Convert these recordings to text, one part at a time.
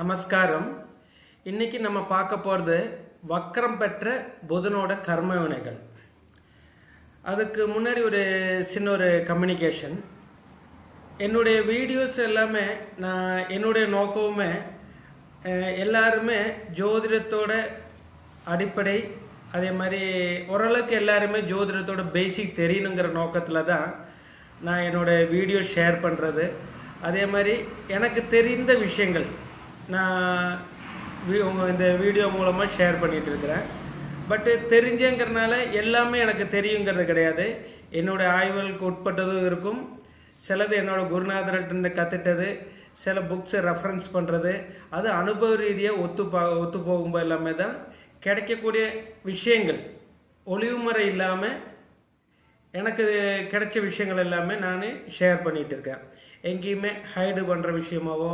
நமஸ்காரம். இன்னைக்கு நம்ம பார்க்க போகிறது வக்கரம் பெற்ற புதனோட கர்ம வினைகள். அதுக்கு முன்னாடி ஒரு சின்ன ஒரு கம்யூனிகேஷன் என்னுடைய வீடியோஸ் எல்லாமே நான் என்னுடைய நோக்கமுமே எல்லாருமே ஜோதிடத்தோட அடிப்படை அதே மாதிரி ஓரளவுக்கு எல்லாருமே ஜோதிடத்தோட பேசிக் தெரியணுங்கிற நோக்கத்தில் தான் நான் என்னோட வீடியோ ஷேர் பண்ணுறது அதே மாதிரி எனக்கு தெரிந்த விஷயங்கள் நான் உங்கள் இந்த வீடியோ மூலமாக ஷேர் பண்ணிட்டு இருக்கிறேன். பட்டு தெரிஞ்சேங்கிறதுனால எல்லாமே எனக்கு தெரியுங்கிறது கிடையாது. என்னோட ஆய்வுகளுக்கு உட்பட்டதும் இருக்கும். சிலது என்னோட குருநாதர்கிட்ட கற்றுட்டது சில புக்ஸை ரெஃபரன்ஸ் பண்ணுறது அது அனுபவ ரீதியாக ஒத்து பா ஒத்து போகும்போது எல்லாமே தான் கிடைக்கக்கூடிய விஷயங்கள். ஒளிவுமுறை இல்லாமல் எனக்கு கிடைச்ச விஷயங்கள் எல்லாமே நான் ஷேர் பண்ணிகிட்டு இருக்கேன். எங்கேயுமே ஹைடு பண்ணுற விஷயமாவோ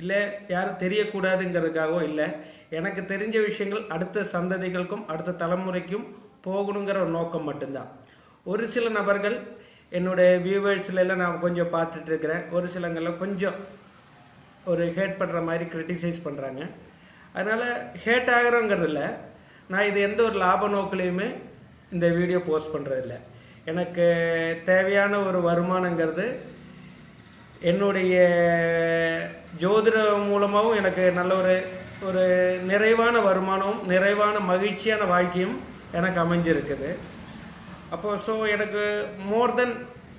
இல்லை யாரும் தெரியக்கூடாதுங்கிறதுக்காகவோ இல்லை. எனக்கு தெரிஞ்ச விஷயங்கள் அடுத்த சந்ததிகளுக்கும் அடுத்த தலைமுறைக்கும் போகணுங்கிற ஒரு நோக்கம் மட்டும்தான். ஒரு சில நபர்கள் என்னுடைய வியூவர்ஸ்ல எல்லாம் நான் கொஞ்சம் பார்த்துட்டு இருக்கிறேன். ஒரு சிலங்கெல்லாம் கொஞ்சம் ஒரு ஹேட் பண்ணுற மாதிரி கிரிட்டிசைஸ் பண்ணுறாங்க அதனால் ஹேட் ஆகிறோங்கிறது இல்லை. நான் இது எந்த ஒரு லாப நோக்கிலையுமே இந்த வீடியோ போஸ்ட் பண்ணுறதில்ல எனக்கு தேவையான ஒரு வருமானங்கிறது என்னுடைய ஜோதிடம் மூலமாகவும் எனக்கு நல்ல ஒரு ஒரு நிறைவான வருமானமும் நிறைவான மகிழ்ச்சியான வாழ்க்கையும் எனக்கு அமைஞ்சிருக்குது. அப்போ ஸோ எனக்கு மோர் தென்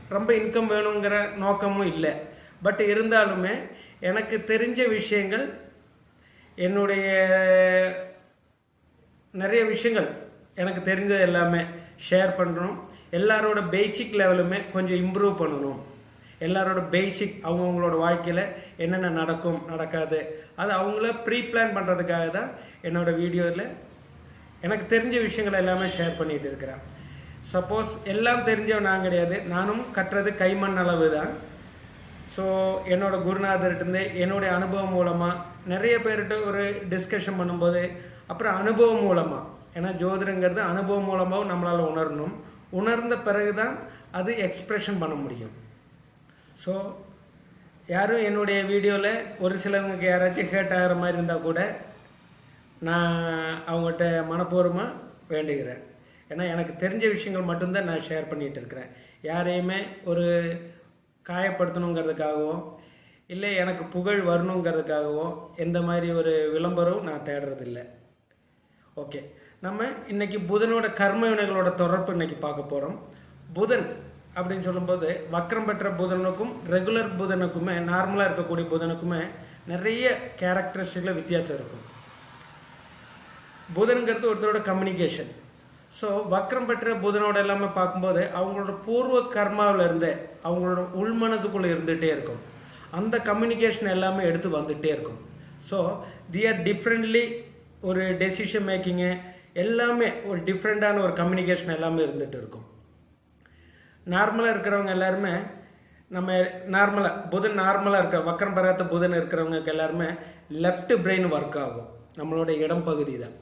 ரொம்ப இன்கம் வேணுங்கிற நோக்கமும் இல்லை. பட் இருந்தாலுமே எனக்கு தெரிஞ்ச விஷயங்கள் என்னுடைய நிறைய விஷயங்கள் எனக்கு தெரிஞ்சது எல்லாமே ஷேர் பண்ணணும் எல்லாரோட பேசிக் லெவலுமே கொஞ்சம் இம்ப்ரூவ் பண்ணணும். எல்லாரோட பேசிக் அவங்கவுங்களோட வாழ்க்கையில் என்னென்ன நடக்கும் நடக்காது. அது அவங்கள ப்ரீ பிளான் பண்ணுறதுக்காக தான் என்னோட வீடியோவில் எனக்கு தெரிஞ்ச விஷயங்கள் எல்லாமே ஷேர் பண்ணிகிட்டு இருக்கிறேன். சப்போஸ் எல்லாம் தெரிஞ்சவன் நான் கிடையாது. நானும் கட்டுறது கைமண் அளவு தான் ஸோ என்னோட குருநாதர்கிட்ட என்னுடைய அனுபவம் மூலமாக நிறைய பேர்கிட்ட ஒரு டிஸ்கஷன் பண்ணும்போது அப்புறம் அனுபவம் மூலமாக ஏன்னா ஜோதிடங்கிறது அனுபவம் மூலமாகவும் நம்மளால் உணரணும். உணர்ந்த பிறகு தான் அது எக்ஸ்பிரஷன் பண்ண முடியும். ஸோ யாரும் என்னுடைய வீடியோவில் ஒரு சிலவங்களுக்கு யாராச்சும் ஹேட் ஆகிற மாதிரி இருந்தால் கூட நான் அவங்ககிட்ட மனப்பூர்வமாக வேண்டுகிறேன். ஏன்னா எனக்கு தெரிஞ்ச விஷயங்கள் மட்டும்தான் நான் ஷேர் பண்ணிகிட்டு இருக்கிறேன். யாரையுமே ஒரு காயப்படுத்தணுங்கிறதுக்காகவோ இல்லை எனக்கு புகழ் வரணுங்கிறதுக்காகவோ எந்த மாதிரி ஒரு விளம்பரம் நான் தேடுறதில்ல. ஓகே நம்ம இன்னைக்கு புதனோட கர்ம வினைகளோட தொடர்பு இன்னைக்கு பார்க்க போகிறோம் புதன் அப்படின்னு சொல்லும்போது வக்ரம் பெற்ற புதனுக்கும் ரெகுலர் புதனுக்குமே நார்மலாக இருக்கக்கூடிய புதனுக்குமே நிறைய கேரக்டரிஸ்டிக்கில் வித்தியாசம் இருக்கும். புதனுங்கிறது ஒருத்தரோட கம்யூனிகேஷன் ஸோ வக்ரம் பெற்ற புதனோட எல்லாமே பார்க்கும்போது அவங்களோட பூர்வ கர்மாவில் இருந்தே அவங்களோட உள்மனதுக்குள்ளே இருந்துகிட்டே இருக்கும். அந்த கம்யூனிகேஷன் எல்லாமே எடுத்து வந்துகிட்டே இருக்கும். ஸோ தி ஆர் டிஃப்ரெண்ட்லி ஒரு டெசிஷன் மேக்கிங்கு எல்லாமே ஒரு டிஃப்ரெண்டான ஒரு கம்யூனிகேஷன் எல்லாமே இருந்துகிட்டு இருக்கும். நார்மலாக இருக்கிறவங்க எல்லாருமே நம்ம நார்மலாக புதன் நார்மலாக இருக்க வக்கரம் பெறாத புதன் இருக்கிறவங்களுக்கு எல்லாருமே லெஃப்ட் பிரெயின் ஒர்க் ஆகும். நம்மளோட இடம் பகுதி தான்.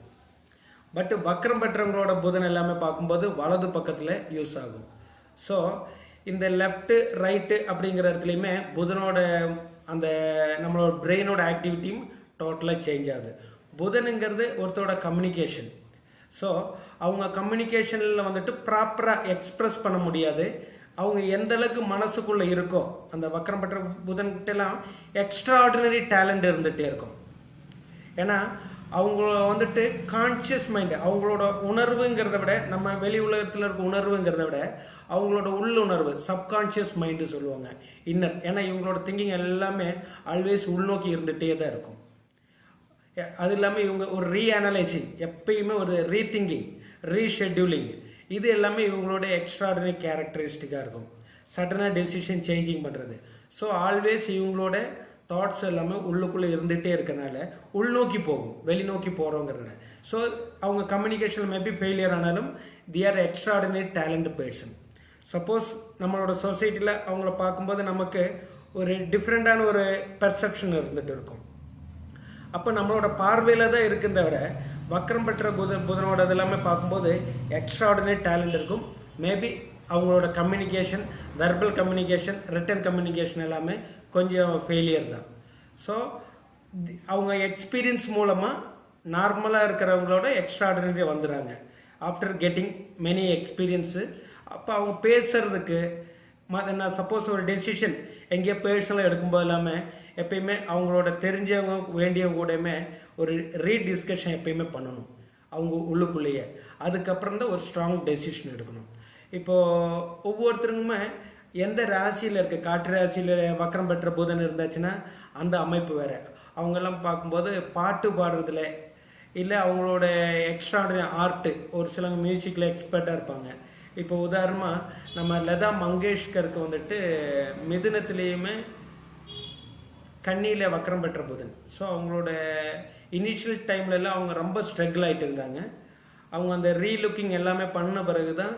பட் வக்கரம் பெற்றவங்களோட புதன் எல்லாமே பார்க்கும்போது வலது பக்கத்தில் யூஸ் ஆகும். ஸோ இந்த லெஃப்ட்டு ரைட்டு அப்படிங்கிற இடத்துலையுமே புதனோட அந்த நம்மளோட பிரெயினோட ஆக்டிவிட்டியும் டோட்டலாக சேஞ்ச் ஆகுது. புதனுங்கிறது ஒருத்தரோட கம்யூனிகேஷன் ஸோ அவங்க கம்யூனிகேஷனில் வந்துட்டு ப்ராப்பராக எக்ஸ்பிரஸ் பண்ண முடியாது. அவங்க எந்த அளவுக்கு மனசுக்குள்ள இருக்கோ அந்த வக்கரம் பெற்ற புதன்கிட்டலாம் எக்ஸ்ட்ரா ஆர்டினரி டேலண்ட் இருந்துகிட்டே இருக்கும். ஏன்னா அவங்க வந்துட்டு கான்சியஸ் மைண்ட் அவங்களோட உணர்வுங்கிறத விட நம்ம வெளி உலகத்தில் இருக்க உணர்வுங்கிறத விட அவங்களோட உள்ளுணர்வு சப்கான்ஷியஸ் மைண்டு சொல்லுவாங்க இன்னர் ஏன்னா இவங்களோட திங்கிங் எல்லாமே ஆல்வேஸ் உள்நோக்கி இருந்துகிட்டே தான் இருக்கும். அது இல்லாமல் இவங்க ஒரு ரீஅனலைசிங் எப்பயுமே ஒரு ரீதிங்கிங் ரீஷெட்யூலிங் இது எல்லாமே இவங்களோட எக்ஸ்ட்ராடினரி கேரக்டரிஸ்டிக்காக இருக்கும். சடனாக டெசிஷன் சேஞ்சிங் பண்ணுறது ஸோ ஆல்வேஸ் இவங்களோட தாட்ஸ் எல்லாமே உள்ளுக்குள்ளே இருந்துகிட்டே இருக்கனால உள்நோக்கி போகும். வெளிநோக்கி போகிறோங்கிறனால ஸோ அவங்க கம்யூனிகேஷன் மேபி ஃபெயிலியர் ஆனாலும் they are extraordinary talent person suppose நம்மளோட சொசைட்டியில் அவங்கள பார்க்கும்போது நமக்கு ஒரு டிஃப்ரெண்டான ஒரு பெர்செப்ஷன் இருந்துகிட்டு இருக்கும். அப்போ நம்மளோட பார்வையில் தான் இருக்குன்னு தவிர வக்ரம் பெற்ற புதன் புதனோட இதெல்லாமே பார்க்கும்போது எக்ஸ்ட்ராடினரி டேலண்ட் இருக்கும். மேபி அவங்களோட communication verbal communication written communication எல்லாமே கொஞ்சம் ஃபெயிலியர் தான். ஸோ அவங்க எக்ஸ்பீரியன்ஸ் மூலமாக நார்மலாக இருக்கிறவங்களோட எக்ஸ்ட்ராடினரி வந்துடுறாங்க. ஆஃப்டர் கெட்டிங் மெனி எக்ஸ்பீரியன்ஸு அப்போ அவங்க பேசுறதுக்கு நான் சப்போஸ் ஒரு டெசிஷன் எங்கேயோ பர்சனலாக எடுக்கும்போது இல்லாமல் எப்பயுமே அவங்களோட தெரிஞ்சவங்க வேண்டியவங்க கூடயுமே ஒரு ரீடிஸ்கஷன் எப்பயுமே பண்ணணும். அவங்க உள்ளுக்குள்ளேயே. அதுக்கப்புறம் தான் ஒரு ஸ்ட்ராங் டெசிஷன் எடுக்கணும். இப்போது ஒவ்வொருத்தருக்குமே எந்த ராசியில் இருக்க? காற்று ராசியில் வக்கரம் பெற்ற புதன் இருந்தாச்சுன்னா அந்த அமைப்பு வேறு. அவங்கெல்லாம் பார்க்கும்போது பாட்டு பாடுறதுல இல்லை அவங்களோட எக்ஸ்ட்ராடனரி ஆர்ட் ஒரு சிலவங்க மியூசிக்கில் எக்ஸ்பர்ட்டாக இருப்பாங்க. இப்போ உதாரணமாக நம்ம லதா மங்கேஷ்கருக்கு வந்துட்டு மிதுனத்திலேயுமே கண்ணியில் வக்கரம் பெற்ற புதன். ஸோ அவங்களோட இனிஷியல் டைம்லலாம் அவங்க ரொம்ப ஸ்ட்ரகிள் ஆயிட்டு இருந்தாங்க. அவங்க அந்த ரீலுக்கிங் எல்லாமே பண்ண பிறகு தான்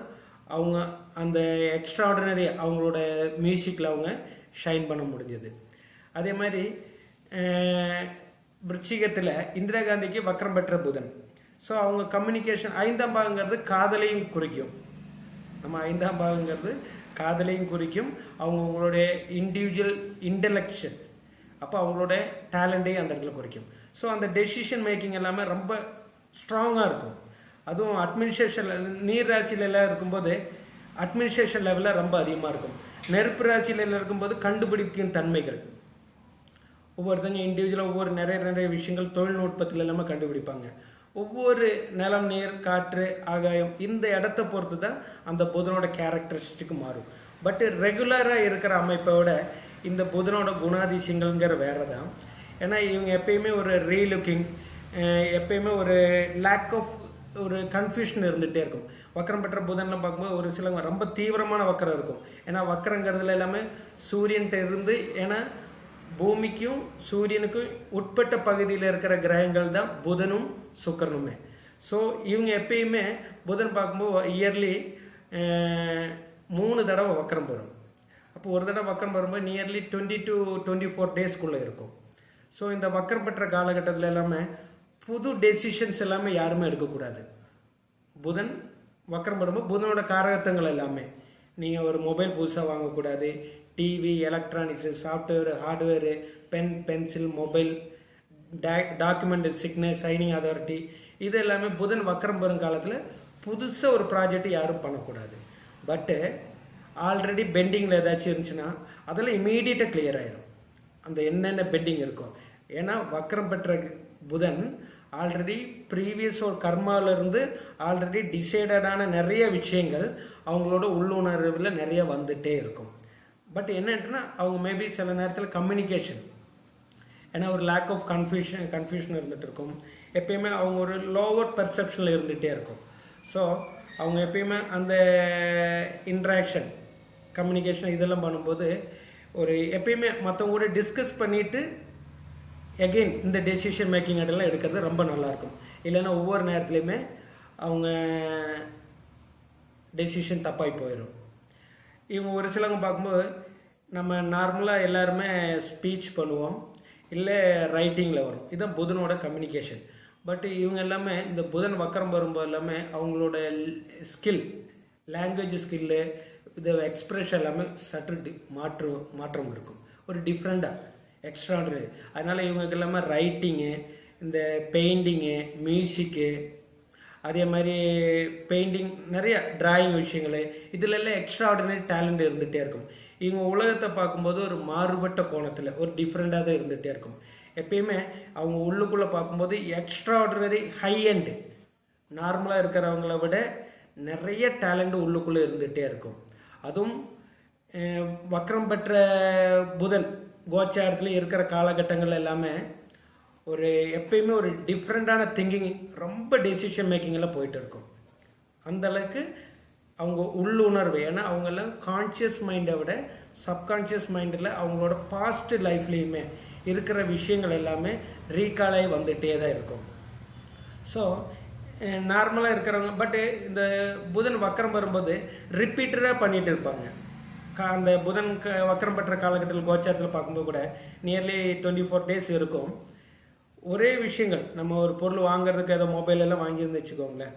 அவங்க அந்த எக்ஸ்ட்ராடினரி அவங்களோட மியூசிக்கில் அவங்க ஷைன் பண்ண முடிஞ்சது. அதே மாதிரி விருச்சிகத்தில் இந்திரா காந்திக்கு வக்கரம் பெற்ற புதன். ஸோ அவங்க கம்யூனிகேஷன் ஐந்தாம் பாகங்கிறது காதலையும் குறிக்கும். நம்ம ஐந்தாம் பாகங்கிறது காதலையும் குறிக்கும். அவங்கவுங்களுடைய இண்டிவிஜுவல் இன்டலெக்ஷன் அப்போ அவங்களோட டேலண்ட்டையும் அந்த இடத்துல குறிக்கும். ஸோ அந்த டெசிஷன் மேக்கிங் எல்லாமே ரொம்ப ஸ்ட்ராங்காக இருக்கும். அதுவும் அட்மினிஸ்ட்ரேஷன் நீர் ராசியிலலாம் இருக்கும்போது அட்மினிஸ்ட்ரேஷன் லெவலில் ரொம்ப அதிகமாக இருக்கும். நெருப்பு ராசியில இருக்கும்போது கண்டுபிடிக்கும் தன்மைகள். ஒவ்வொருத்தங்க இண்டிவிஜுவலாக ஒவ்வொரு நிறைய நிறைய விஷயங்கள் தொழில்நுட்பத்தில் எல்லாமே கண்டுபிடிப்பாங்க. ஒவ்வொரு நிலம் நீர் காற்று ஆகாயம் இந்த இடத்த பொறுத்து தான் அந்த புதனோட கேரக்டரிஸ்டிக்கு மாறும். பட் ரெகுலராக இருக்கிற அமைப்போட இந்த புதனோட குணாதிசயங்கள்ங்கிற வேறு தான் ஏன்னா இவங்க எப்பயுமே ஒரு ரீலுக்கிங் எப்பயுமே ஒரு லேக் ஆஃப் ஒரு கன்ஃபியூஷன் இருந்துகிட்டே இருக்கும். வக்கரம் பெற்ற புதன்லாம் பார்க்கும்போது ஒரு சிலவங்க ரொம்ப தீவிரமான வக்கரம் இருக்கும். ஏன்னா வக்கரங்கிறதுல எல்லாமே சூரியன்ட்ட இருந்து ஏன்னா பூமிக்கும் சூரியனுக்கும் உட்பட்ட பகுதியில் இருக்கிற கிரகங்கள் தான் புதனும் சுக்கரனுமே. ஸோ இவங்க எப்பயுமே புதன் பார்க்கும்போது இயர்லி மூணு தடவை வக்கரம் வரும் அப்போ ஒரு தடவை வக்கரம் வரும்போது nearly twenty to twenty four டேஸ்க்குள்ளே இருக்கும். ஸோ இந்த வக்கரம் பெற்ற காலகட்டத்தில் எல்லாமே புது டெசிஷன்ஸ் எல்லாமே யாருமே எடுக்கக்கூடாது. புதன் வக்கரம் வரும்போது புதனோட காரகத்தங்கள் எல்லாமே. நீங்கள் ஒரு மொபைல் புதுசாக வாங்கக்கூடாது. TV electronics software hardware pen pencil mobile document signs signing authority இது எல்லாமே புதன் வக்கரம் பெறும் காலத்தில் புதுசாக ஒரு ப்ராஜெக்ட் யாரும் பண்ணக்கூடாது. பட்டு ஆல்ரெடி பெண்டிங்கில் ஏதாச்சும் இருந்துச்சுன்னா அதெல்லாம் இமீடியட்டாக கிளியர் ஆயிரும். அந்த என்னென்ன பெண்டிங் இருக்கும் ஏன்னா வக்கரம் பெற்ற புதன் ஆல்ரெடி ப்ரீவியஸ் ஒரு கர்மாவிலிருந்து ஆல்ரெடி டிசைடடான நிறைய விஷயங்கள் அவங்களோட உள்ளுணர்வில் நிறைய வந்துட்டே இருக்கும். பட் என்னன்னா அவங்க மேபி சில நேரத்தில் கம்யூனிகேஷன் ஏன்னா ஒரு லேக் ஆஃப் கன்ஃபியூஷன் கன்ஃபியூஷன் இருந்துட்டு இருக்கும். எப்பயுமே அவங்க ஒரு லோவர் பெர்செப்ஷனில் இருந்துகிட்டே இருக்கும். ஸோ அவங்க எப்பயுமே அந்த இன்ட்ராக்ஷன் கம்யூனிகேஷன் இதெல்லாம் பண்ணும்போது ஒரு எப்பயுமே மற்றவங்க கூட டிஸ்கஸ் பண்ணிட்டு எகெயின் இந்த டெசிஷன் மேக்கிங் இதெல்லாம் எடுக்கிறது ரொம்ப நல்லாயிருக்கும் இல்லைன்னா ஒவ்வொரு நேரத்துலையுமே அவங்க டெசிஷன் தப்பாகி போயிடும் இவங்க ஒரு சிலவங்க பார்க்கும்போது நம்ம நார்மலாக எல்லாருமே ஸ்பீச் பண்ணுவோம். இல்லை ரைட்டிங்கில் வரும். இதுதான் புதனோட கம்யூனிகேஷன் பட் இவங்க எல்லாமே இந்த புதன் வக்கரம் வரும்போது எல்லாமே அவங்களோட ஸ்கில் லாங்குவேஜ் ஸ்கில்லு இது எக்ஸ்பிரஷன் எல்லாமே சற்று மாற்று மாற்றம் இருக்கும். ஒரு டிஃப்ரெண்ட்டாக எக்ஸ்ட்ராடனரி அதனால் இவங்களுக்கு எல்லாமே ரைட்டிங்கு இந்த பெயிண்டிங்கு மியூசிக்கு அதே மாதிரி பெயிண்டிங் நிறைய டிராயிங் விஷயங்கள் இதுலெல்லாம் எக்ஸ்ட்ரா ஆர்டினரி டேலண்ட் இருந்துகிட்டே இருக்கும். இவங்க உலகத்தை பார்க்கும்போது ஒரு மாறுபட்ட கோணத்தில் ஒரு டிஃப்ரெண்டாக தான் இருந்துகிட்டே இருக்கும். எப்பயுமே அவங்க உள்ளுக்குள்ளே பார்க்கும்போது எக்ஸ்ட்ரா ஆர்டினரி ஹை அண்ட் நார்மலாக இருக்கிறவங்கள விட நிறைய டேலண்ட் உள்ளுக்குள்ளே இருந்துகிட்டே இருக்கும். அதுவும் அஹ், வக்ரம் பெற்ற புதன் கோச்சாரத்தில் இருக்கிற காலகட்டங்கள் எல்லாமே ஒரு எப்பயுமே ஒரு டிஃப்ரெண்டான திங்கிங் ரொம்ப டெசிஷன் மேக்கிங்கில் போயிட்டு இருக்கும். அந்தளவுக்கு அவங்க உள்ளுணர்வு. ஏன்னா அவங்கெல்லாம் கான்சியஸ் மைண்டை விட சப்கான்ஷியஸ் மைண்டில் அவங்களோட பாஸ்ட் லைஃப்லேயுமே இருக்கிற விஷயங்கள் எல்லாமே ரீகால் ஆகி தான் இருக்கும். ஸோ நார்மலாக eh, இருக்கிறவங்க பட்டு eh, இந்த புதன் வக்கரம் வரும்போது ரிப்பீட்டடாக பண்ணிட்டு இருப்பாங்க. கா- அந்த புதன் க- வக்கரம் பெற்ற காலகட்டத்தில் கோச்சாரத்தில் பார்க்கும்போது கூட நியர்லி டுவெண்ட்டி ஃபோர் டேஸ் இருக்கும். ஒரே விஷயங்கள் நம்ம ஒரு பொருள் வாங்குறதுக்கு ஏதோ மொபைல் எல்லாம் வாங்கியிருந்து வச்சுக்கோங்களேன்.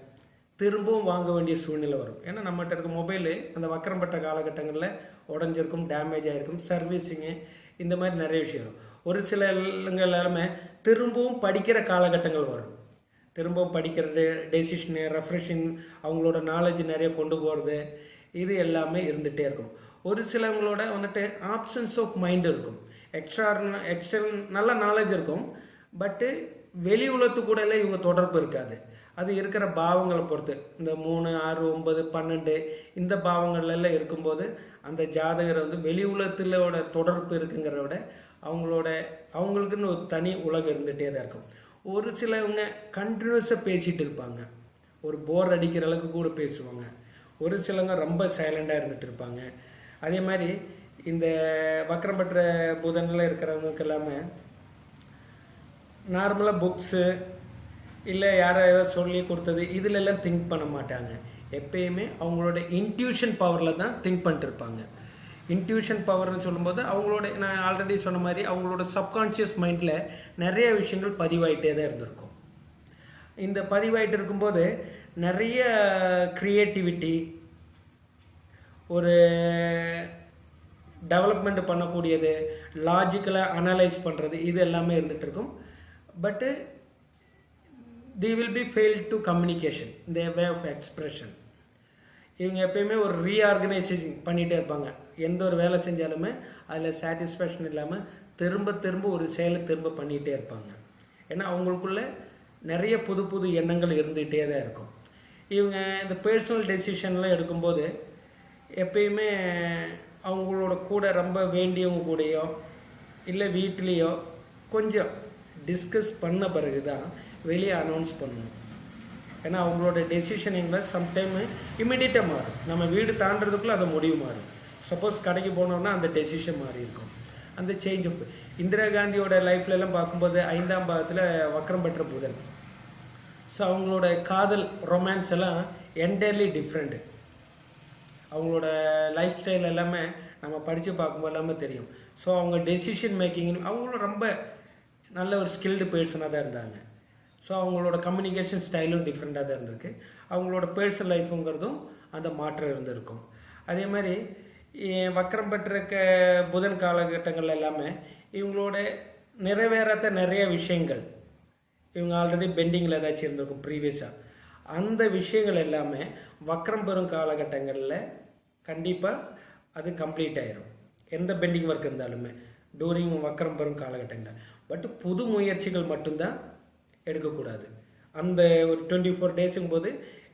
திரும்பவும் வாங்க வேண்டிய சூழ்நிலை வரும். ஏன்னா நம்மகிட்ட இருக்க மொபைலு அந்த வக்கரம் பெற்ற காலகட்டங்களில் உடஞ்சிருக்கும் டேமேஜ் ஆகிருக்கும் சர்வீஸிங்கு இந்த மாதிரி நிறைய விஷயம் வரும். ஒரு சில எல்லாமே திரும்பவும் படிக்கிற காலகட்டங்கள் வரும். திரும்பவும் படிக்கிறது டெசிஷனு ரெஃப்ரெஷிங் அவங்களோட நாலேஜ் நிறைய கொண்டு போகிறது இது எல்லாமே இருந்துகிட்டே இருக்கும். ஒரு சிலவங்களோட வந்துட்டு ஆப்ஷன்ஸ் ஆஃப் மைண்ட் இருக்கும். எக்ஸ்ட்ரா எக்ஸ்டர்னல் நல்ல நாலேஜ் இருக்கும். பட்டு வெளி உலகத்து கூட எல்லாம் இவங்க தொடர்பு இருக்காது. அது இருக்கிற பாவங்களை பொறுத்து. இந்த மூணு ஆறு ஒன்பது பன்னெண்டு இந்த பாவங்கள்ல எல்லாம் இருக்கும்போது அந்த ஜாதகரை வந்து வெளி உலகத்திலோட தொடர்பு இருக்குங்கிறத விட அவங்களோட அவங்களுக்குன்னு ஒரு தனி உலகம் இருந்துகிட்டே தான் இருக்கும். ஒரு சிலவங்க கண்டினியூஸாக பேசிட்டு இருப்பாங்க. ஒரு போர் அடிக்கிற அளவுக்கு கூட பேசுவாங்க. ஒரு சிலவங்க ரொம்ப சைலண்டாக இருந்துட்டு இருப்பாங்க. அதே மாதிரி இந்த வக்கரம் பெற்ற புதனில் இருக்கிறவங்களுக்கு எல்லாமே நார்மலாக புக்ஸு இல்லை யாரோ ஏதாவது சொல்லி கொடுத்தது இதுல எல்லாம் திங்க் பண்ண மாட்டாங்க. எப்பயுமே அவங்களோட இன்ட்யூஷன் பவரில் தான் திங்க் பண்ணிட்டு இருப்பாங்க இன்ட்யூஷன் பவர்னு சொல்லும்போது அவங்களோட நான் ஆல்ரெடி சொன்ன மாதிரி அவங்களோட சப்கான்ஷியஸ் மைண்டில் நிறைய விஷயங்கள் பதிவாயிட்டே தான் இருந்திருக்கும். இந்த பதிவாயிட்டு இருக்கும்போது நிறைய க்ரியேட்டிவிட்டி ஒரு டெவலப்மெண்ட் பண்ணக்கூடியது லாஜிக்கலாக அனலைஸ் பண்ணுறது இது எல்லாமே இருந்துகிட்டு இருக்கும். But they will be fail to communication இந்த வே ஆஃப் எக்ஸ்பிரஷன் இவங்க எப்பயுமே ஒரு ரீஆர்கனைசேஷன் பண்ணிகிட்டே இருப்பாங்க. எந்த ஒரு வேலை செஞ்சாலுமே அதில் சாட்டிஸ்ஃபேக்ஷன் இல்லாமல் திரும்ப திரும்ப ஒரு செயலை திரும்ப பண்ணிகிட்டே இருப்பாங்க. ஏன்னா அவங்களுக்குள்ள நிறைய புது புது எண்ணங்கள் இருந்துகிட்டே தான் இருக்கும். இவங்க இந்த பர்சனல் டெசிஷன்லாம் எடுக்கும்போது எப்பயுமே அவங்களோட கூட ரொம்ப வேண்டியவங்க கூடயோ இல்லை வீட்லேயோ கொஞ்சம் டிஸ்கஸ் பண்ண பிறகு தான் வெளியே அனௌன்ஸ் பண்ணணும் ஏன்னா அவங்களோட டெசிஷனிங்கில் சம்டைம் இமிடியேட்டாக மாறும். நம்ம வீடு தாண்டுறதுக்குள்ளே அந்த முடிவு மாறும். சப்போஸ் கடைக்கு போனோம்னா அந்த டெசிஷன் மாறி இருக்கும். அந்த சேஞ்ச் அப் இந்திரா காந்தியோட லைஃப்லலாம் பார்க்கும்போது ஐந்தாம் பாகத்தில் வக்கரம் பெற்ற புதன். ஸோ அவங்களோட காதல் ரொமான்ஸ் எல்லாம் என்டையர்லி டிஃப்ரெண்ட்டு அவங்களோட லைஃப் ஸ்டைல் எல்லாமே நம்ம படித்து பார்க்கும்போது எல்லாமே தெரியும். ஸோ அவங்க டெசிஷன் மேக்கிங் அவங்களும் ரொம்ப நல்ல ஒரு ஸ்கில்டு பர்சனாக தான் இருந்தாங்க. ஸோ அவங்களோட கம்யூனிகேஷன் ஸ்டைலும் டிஃப்ரெண்ட்டாக தான் இருந்திருக்கு. அவங்களோட பர்சனல் லைஃபுங்கிறதும் அந்த மாற்றம் இருந்திருக்கும். அதே மாதிரி வக்கரம் பெற்றிருக்க புதன் காலகட்டங்கள் எல்லாமே இவங்களோட நிறைவேறாத நிறைய விஷயங்கள் இவங்க ஆல்ரெடி பெண்டிங்கில் ஏதாச்சும் இருந்திருக்கும் ப்ரீவியஸாக அந்த விஷயங்கள் எல்லாமே வக்கரம் பெறும் காலகட்டங்களில் கண்டிப்பாக அது கம்ப்ளீட் ஆயிரும். எந்த பெண்டிங் ஒர்க் இருந்தாலுமே டூரிங் வக்கரம் பெறும் காலகட்டங்களில். பட் புது முயற்சிகள் மட்டும்தான் எடுக்கக்கூடாது. அந்த ஒரு டுவெண்ட்டி ஃபோர் டேஸுங்கும் போது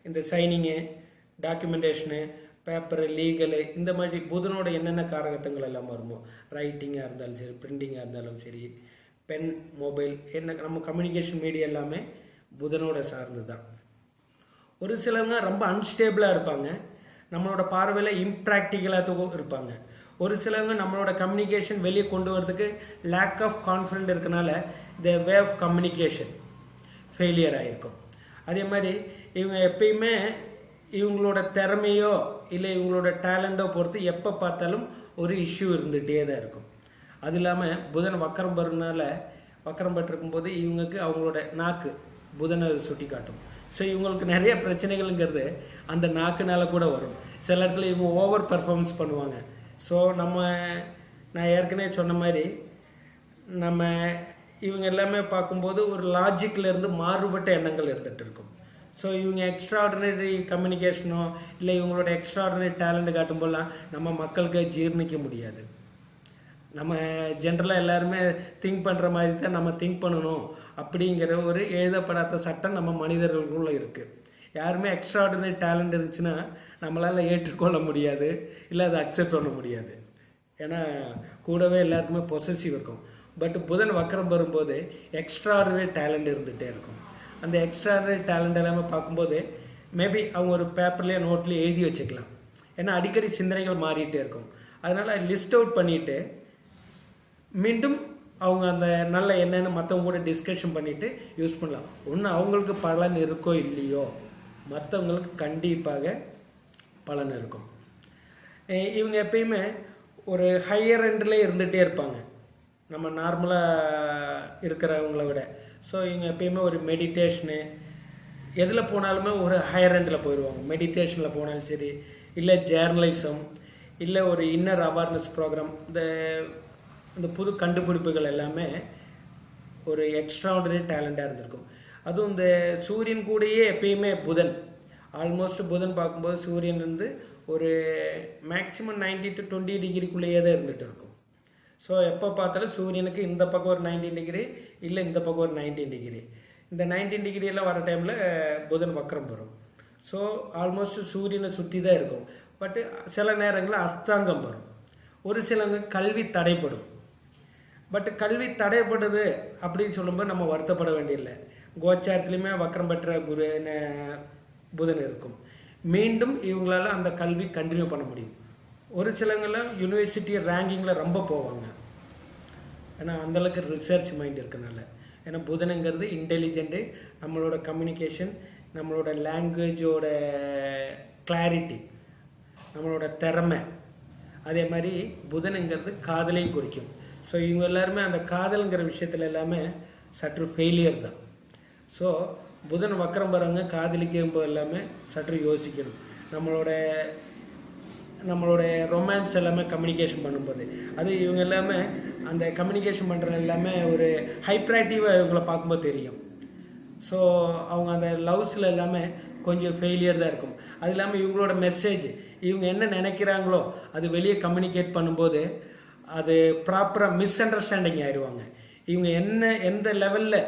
இந்த சைனிங்கு டாக்குமெண்டேஷனு பேப்பரு லீகலு இந்த மாதிரி புதனோட என்னென்ன காரகத்தங்கள் எல்லாம் வருமோ ரைட்டிங்காக இருந்தாலும் சரி பிரிண்டிங்காக இருந்தாலும் சரி பென் மொபைல் என்ன நம்ம கம்யூனிகேஷன் மீடியா எல்லாமே புதனோட சார்ந்து தான் ஒரு சிலவங்க ரொம்ப அன்ஸ்டேபிளாக இருப்பாங்க. நம்மளோட பார்வையில் இம்ப்ராக்டிக்கலாக இருப்பாங்க. ஒரு சிலவங்க நம்மளோட கம்யூனிகேஷன் வெளியே கொண்டு வரதுக்கு லேக் ஆஃப் கான்ஃபிடென்ட் இருக்கனால the way of communication failure ஆகிருக்கும் அதே மாதிரி இவங்க எப்பயுமே இவங்களோட திறமையோ இல்லை இவங்களோட டேலண்டோ பொறுத்து எப்போ பார்த்தாலும் ஒரு இஷ்யூ இருந்துகிட்டே தான் இருக்கும். அது இல்லாமல் புதன் வக்கரம் பெறனால வக்கரம் பெற்றிருக்கும் போது இவங்களுக்கு அவங்களோட நாக்கு புதனை சுட்டி காட்டும். ஸோ இவங்களுக்கு நிறைய பிரச்சனைகள்ங்கிறது அந்த நாக்குனால கூட வரும். சில இடத்துல இவங்க ஓவர் பர்ஃபார்மன்ஸ் பண்ணுவாங்க. ஸோ நம்ம நான் ஏற்கனவே சொன்ன மாதிரி நம்ம இவங்க எல்லாமே பார்க்கும்போது ஒரு லாஜிக்ல இருந்து மாறுபட்ட எண்ணங்கள் இருந்துட்டு இருக்கும். ஸோ இவங்க எக்ஸ்ட்ராடினரி கம்யூனிகேஷனோ இல்லை இவங்களோட எக்ஸ்ட்ராடினரி டேலண்ட் காட்டும் போதெல்லாம் நம்ம மக்களுக்கு ஜீர்ணிக்க முடியாது. நம்ம ஜென்ரலாக எல்லாருமே திங்க் பண்ணுற மாதிரி தான் நம்ம திங்க் பண்ணணும் அப்படிங்கிற ஒரு எழுதப்படாத சட்டம் நம்ம மனிதர்களுக்குள்ளே இருக்குது யாருமே எக்ஸ்ட்ராடினரி டேலண்ட் இருந்துச்சுன்னா நம்மளால் ஏற்றுக்கொள்ள முடியாது இல்லை அதை அக்செப்ட் பண்ண முடியாது. ஏன்னா கூடவே எல்லாருக்குமே பொசசிவ் இருக்கும். பட் புதன் வக்கரம் வரும்போது எக்ஸ்ட்ராடினரி டேலண்ட் இருந்துகிட்டே இருக்கும். அந்த எக்ஸ்ட்ராடினரி டேலண்ட் எல்லாமே பார்க்கும்போது மேபி அவங்க ஒரு பேப்பர்லேயே நோட்லேயே எழுதி வச்சுக்கலாம். ஏன்னா அடிக்கடி சிந்தனைகள் மாறிட்டே இருக்கும். அதனால் லிஸ்ட் அவுட் பண்ணிவிட்டு மீண்டும் அவங்க அந்த நல்ல என்னென்னு மற்றவங்க கூட டிஸ்கஷன் பண்ணிட்டு யூஸ் பண்ணலாம். ஒன்று அவங்களுக்கு பலன் இருக்கோ இல்லையோ மற்றவங்களுக்கு கண்டிப்பாக பலன் இருக்கும். இவங்க எப்பயுமே ஒரு ஹையர் எண்டில் இருந்துகிட்டே இருப்பாங்க. நம்ம நார்மலாக இருக்கிறவங்கள விட. ஸோ இவங்க எப்பயுமே ஒரு மெடிடேஷனு எதில் போனாலுமே ஒரு ஹையர் எண்டில் போயிடுவாங்க மெடிடேஷனில் போனாலும் சரி இல்லை ஜேர்னலிசம் இல்லை ஒரு இன்னர் அவேர்னஸ் ப்ரோக்ராம் இந்த இந்த புது கண்டுபிடிப்புகள் எல்லாமே ஒரு எக்ஸ்ட்ராடனரி டேலண்டாக இருந்திருக்கும். அதுவும் இந்த சூரியன் கூடயே எப்பயுமே புதன். ஆல்மோஸ்ட் புதன் பார்க்கும்போது சூரியன் வந்து ஒரு மேக்ஸிமம் 90 டு டுவெண்ட்டி டிகிரிக்குள்ளேயே தான் இருந்துட்டு இருக்கும். ஸோ எப்போ பார்த்தாலும் சூரியனுக்கு இந்த பக்கம் ஒரு 19 டிகிரி இல்லை இந்த பக்கம் ஒரு 19 டிகிரி இந்த 19 டிகிரி எல்லாம் வர டைமில் புதன் வக்கரம் வரும். ஸோ ஆல்மோஸ்ட் சூரியனை சுற்றி தான் இருக்கும். பட்டு சில நேரங்களில் அஸ்தாங்கம் வரும். ஒரு சிலங்க கல்வி தடைப்படும் பட் கல்வி தடைப்படுது அப்படின்னு சொல்லும்போது நம்ம வருத்தப்பட வேண்டியதில்லை. கோச்சாரத்துலேயுமே வக்கரம் பெற்ற குரு புதன் இருக்கும். மீண்டும் இவங்களால அந்த கல்வி கண்டினியூ பண்ண முடியும். ஒரு சிலங்கெல்லாம் யூனிவர்சிட்டி ரேங்கிங்கில் ரொம்ப போவாங்க. ஏன்னா அந்த அளவுக்கு ரிசர்ச் மைண்ட் இருக்கனால. ஏன்னா புதனுங்கிறது இன்டெலிஜென்ட்டு நம்மளோட கம்யூனிகேஷன் நம்மளோட லாங்குவேஜோட கிளாரிட்டி நம்மளோட திறமை. அதே மாதிரி புதனுங்கிறது காதலையும் குறிக்கும். ஸோ இவங்க எல்லாருமே அந்த காதலுங்கிற விஷயத்துல எல்லாமே சற்று ஃபெயிலியர் தான். ஸோ புதன் வக்கரம் வரவங்க காதலிக்கும்போது எல்லாமே சற்று யோசிக்கணும். நம்மளோட நம்மளோட ரொமான்ஸ் எல்லாமே கம்யூனிகேஷன் பண்ணும்போது அது இவங்க எல்லாமே அந்த கம்யூனிகேஷன் பண்ணுறது எல்லாமே ஒரு ஹைப்ராக்டிவாக இவங்களை பார்க்கும்போது தெரியும். ஸோ அவங்க அந்த லவ்ஸில் எல்லாமே கொஞ்சம் ஃபெயிலியர் தான் இருக்கும். அது இல்லாமல் இவங்களோட மெசேஜ் இவங்க என்ன நினைக்கிறாங்களோ அது வெளியே கம்யூனிகேட் பண்ணும்போது அது ப்ராப்பராக மிஸ் அண்டர்ஸ்டாண்டிங் ஆயிடுவாங்க. இவங்க என்ன எந்த லெவலில்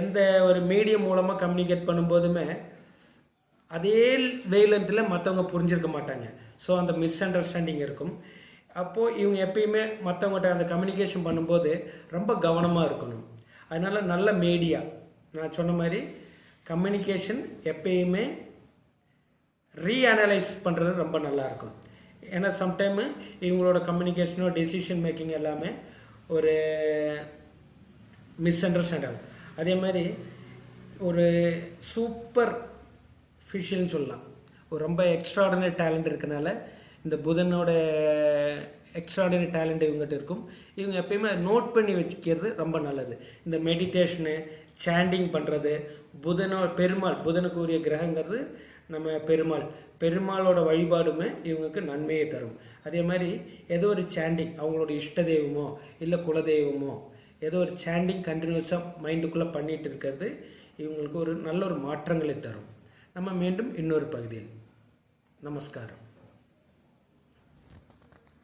எந்த ஒரு மீடியம் மூலமாக கம்யூனிகேட் பண்ணும்போதுமே அதே வெயிலத்தில் மற்றவங்க புரிஞ்சிருக்க மாட்டாங்க. ஸோ அந்த மிஸ் அண்டர்ஸ்டாண்டிங் இருக்கும். அப்போது இவங்க எப்பயுமே மற்றவங்ககிட்ட அந்த கம்யூனிகேஷன் பண்ணும்போது ரொம்ப கவனமாக இருக்கணும். அதனால நல்ல மீடியா நான் சொன்ன மாதிரி கம்யூனிகேஷன் எப்பயுமே ரீஅனலைஸ் பண்ணுறது ரொம்ப நல்லா இருக்கும். ஏன்னா சம்டைமு இவங்களோட கம்யூனிகேஷனோ டெசிஷன் மேக்கிங் எல்லாமே ஒரு மிஸ் அண்டர்ஸ்டாண்ட் ஆகும் அதே மாதிரி ஒரு சூப்பர் ஃபிஷியல்னு சொல்லலாம். ஒரு ரொம்ப எக்ஸ்ட்ராடனரி டேலண்ட் இருக்கனால இந்த புதனோட எக்ஸ்ட்ராடனரி டேலண்ட் இவங்ககிட்ட இருக்கும். இவங்க எப்பயுமே நோட் பண்ணி வச்சுக்கிறது ரொம்ப நல்லது. இந்த மெடிடேஷனு சாண்டிங் பண்ணுறது புதனோட பெருமாள் புதனுக்கு உரிய கிரகங்கிறது நம்ம பெருமாள். பெருமாளோட வழிபாடுமே இவங்களுக்கு நன்மையை தரும். அதே மாதிரி ஏதோ ஒரு சாண்டிங் அவங்களோட இஷ்ட தெய்வமோ இல்லை குலதெய்வமோ ஏதோ ஒரு சாண்டிங் கண்டினியூஸாக மைண்டுக்குள்ளே பண்ணிட்டு இருக்கிறது இவங்களுக்கு ஒரு நல்ல ஒரு மாற்றங்களை தரும். நம்ம மீண்டும் இன்னொரு பகுதியில். நமஸ்காரம்.